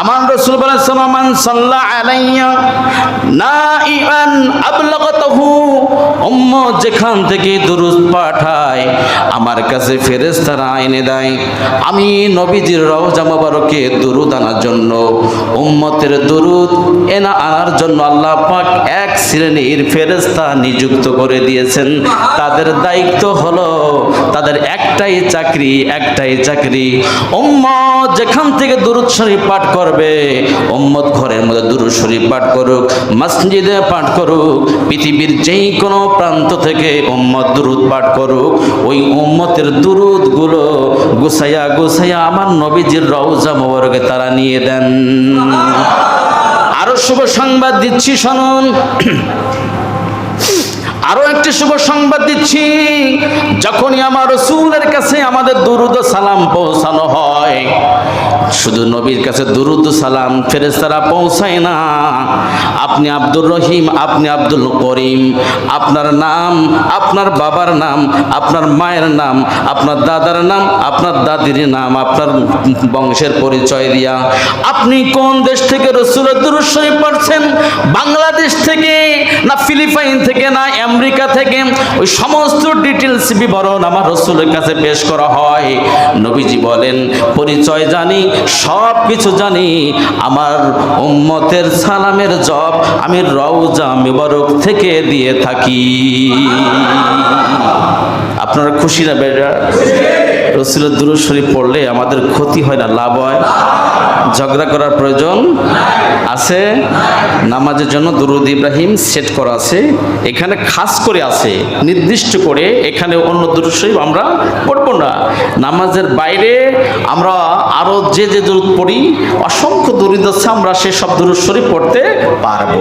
আমার রসুল বলেছেন মান সাল্লা আলাইয়া নাইআন আবলাগতাহু উম্মত যেখান থেকে দুরুদ পাঠায়, আমার কাছে ফেরেশতারা এনে দেয়, আমি নবীজির রওজা মোবারকে দুরুদ আনার জন্য, উম্মতের দুরুদ এনা আনার জন্য আল্লাহ পাক এক শ্রেণির ফেরেশতা নিযুক্ত করে দিয়েছেন। তাদের দায়িত্ব হলো, তাদের একটাই চাকরি একটাই চাকরি। উম্মত যেখান থেকে দুরুদ শরীফ পাঠ করবে, উম্মত ঘরের মধ্যে দুরুদ শরীফ পাঠ করুক, মসজিদে পাঠ করুক, পৃথিবীর যেই কোনো প্রান্ত থেকে উম্মত দুরুদ পাঠ করুক। ওই উম্মতের দুরুদগুলো গুছাইয়া গুছাইয়া আমার নবীজির রওজা মোবারকে তারা নিয়ে দেন। আরও শুভ সংবাদ দিচ্ছি, শুনুন। আরও একটি শুভ সংবাদ দিচ্ছি। যখনই আমার রসুলের কাছে আমাদের দুরুদ সালাম পৌঁছানো হয়, শুধু নবীর কাছে দুরুদ সালাম ফেরেস্তারা পৌঁছায় না। আপনি আব্দুর রহিম, আপনি আব্দুল করিম। আপনার নাম, আপনার বাবার নাম, আপনার মায়ের নাম, আপনার দাদার নাম, আপনার দাদির নাম, আপনার বংশের পরিচয় দিয়া। আপনি কোন দেশ থেকে রসুলের দুরুদ শরীফ পড়ছেন? বাংলাদেশ থেকে না ফিলিপাইন থেকে, না আমেরিকা থেকে, ওই সমস্ত ডিটেলস বিবরণ আমার রসুলের কাছে পেশ করা হয়। নবীজি বলেন, পরিচয় জানি সব কিছু জানি, আমার উম্মতের সালামের জব আমি রওজা মিবারক থেকে দিয়ে থাকি। আপনারা খুশি না বেটা? রসুলের দুরুদ শরীফ পড়লে আমাদের ক্ষতি হয় না, লাভ হয়? ঝগড়া করার প্রয়োজন? আছে, নামাজের জন্য দুরুদ ইব্রাহিম সেট করা আছে, এখানে খাস করে আছে, নির্দিষ্ট করে এখানে অন্য দুরুদ আমরা পড়ব না। নামাজের বাইরে আমরা আরও যে যে দূর পড়ি, অসংখ্য দুরুদ আছে, আমরা সেসব দুরুদ শরীফ পড়তে পারব।